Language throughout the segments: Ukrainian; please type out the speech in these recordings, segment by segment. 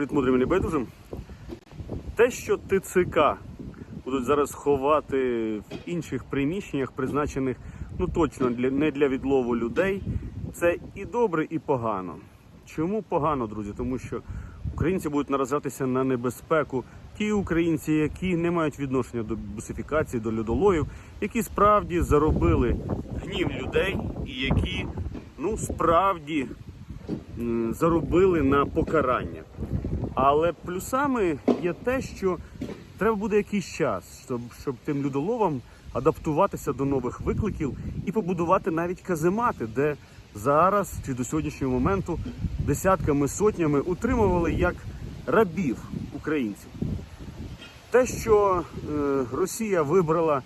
Привіт, мудрим і небайдужим. Те, що ТЦК будуть зараз ховати в інших приміщеннях, призначених ну точно для не для відлову людей, це і добре, і погано. Чому погано, друзі? Тому що українці будуть наражатися на небезпеку. Ті українці, які не мають відношення до бусифікації, до людоловів, які справді заробили гнів людей і які ну справді заробили на покарання. Але плюсами є те, що треба буде якийсь час, щоб, щоб тим людоловам адаптуватися до нових викликів і побудувати навіть каземати, де зараз чи до сьогоднішнього моменту десятками сотнями утримували як рабів українців. Те, що е, Росія вибрала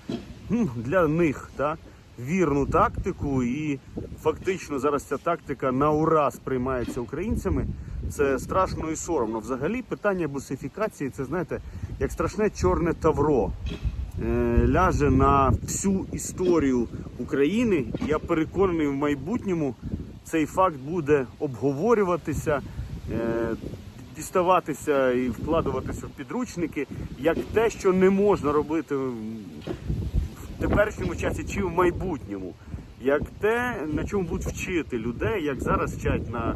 для них так, вірну тактику, і фактично зараз ця тактика на ура сприймається українцями, це страшно і соромно. Взагалі, питання бусифікації це знаєте, як страшне чорне тавро. Е, ляже на всю історію України. Я переконаний, в майбутньому цей факт буде обговорюватися. е, діставатися і вкладуватися в підручники як те, що не можна робити в теперішньому часі чи в майбутньому, як те, на чому будуть вчити людей, як зараз вчать на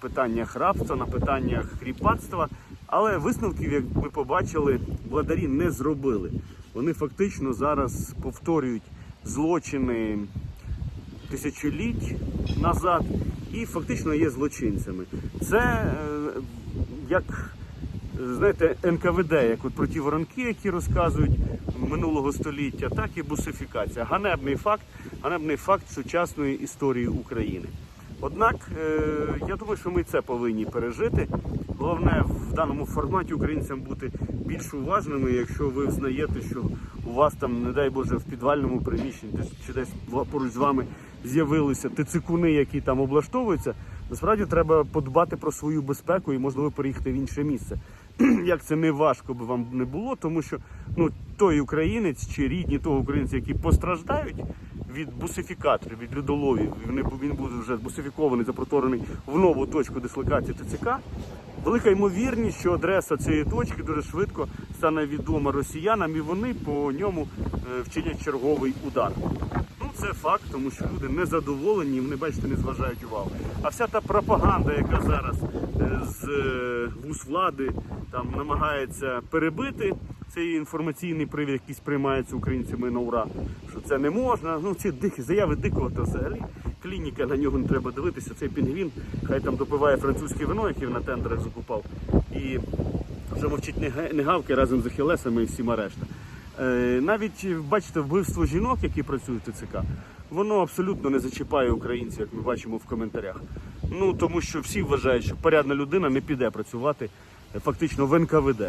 питаннях рабства, на питаннях кріпацтва. Але висновків, як ми побачили, владарі не зробили. Вони фактично зараз повторюють злочини тисячоліть назад і фактично є злочинцями. Це е, як е, знаєте, НКВД, як от про ті воронки, які розказують минулого століття, так і бусифікація. Ганебний факт, ганебний факт сучасної історії України. Однак, е, я думаю, що ми це повинні пережити. Головне в даному форматі українцям бути більш уважними, якщо ви взнаєте, що у вас там, не дай Боже, в підвальному приміщенні чи десь поруч з вами з'явилися тицикуни, які там облаштовуються. Насправді треба подбати про свою безпеку і можливо переїхати в інше місце. Як це не важко би вам не було, тому що ну той українець чи рідні того українця, які постраждають від бусифікаторів, від людоловів, він буде вже бусифікований, запроторений в нову точку дислокації ТЦК. Велика ймовірність, що адреса цієї точки дуже швидко стане відома росіянам, і вони по ньому е, вчинять черговий удар. Ну, це факт, тому що люди не задоволені, вони, бачите, не зважають увагу. А вся та пропаганда, яка зараз е, з е, вуз влади там намагається перебити цей інформаційний привід, який сприймається українцями на ура, це не можна. Ну, ці дикі заяви дикого, то взагалі клініка на нього не треба дивитися. Цей пінгвін, хай там допиває французьке вино, яке на тендерах закупав. І вже мовчить не гавки разом з Ахілесами і всіма решта. Е, Навіть бачите, вбивство жінок, які працюють в ТЦК, воно абсолютно не зачіпає українців, як ми бачимо в коментарях. Ну тому що всі вважають, що порядна людина не піде працювати е, фактично в НКВД,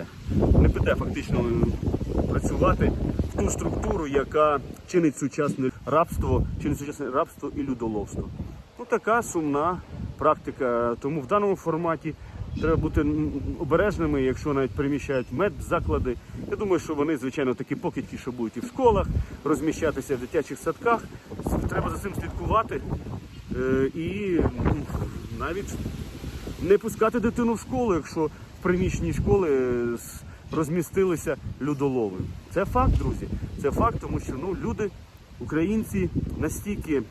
не піде фактично е, працювати ту структуру, яка чинить сучасне рабство, чинить сучасне рабство і людоловство. Ну така сумна практика. Тому в даному форматі треба бути обережними, якщо навіть переміщають медзаклади. Я думаю, що вони, звичайно, такі покидьки, що будуть і в школах, розміщатися в дитячих садках. Треба за цим слідкувати е, і навіть не пускати дитину в школу, якщо в приміщенні школи розмістилися людолови. Це факт, друзі. Це факт, тому що ну, люди, українці, настільки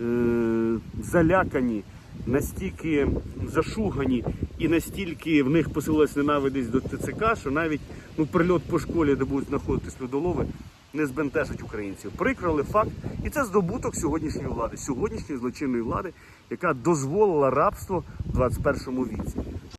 е, залякані, настільки зашугані і настільки в них посилилась ненавидість до ТЦК, що навіть ну, прильот по школі, де будуть знаходитись людолови, не збентежить українців. Прикро, але факт. І це здобуток сьогоднішньої влади, сьогоднішньої злочинної влади, яка дозволила рабство в 21 віці.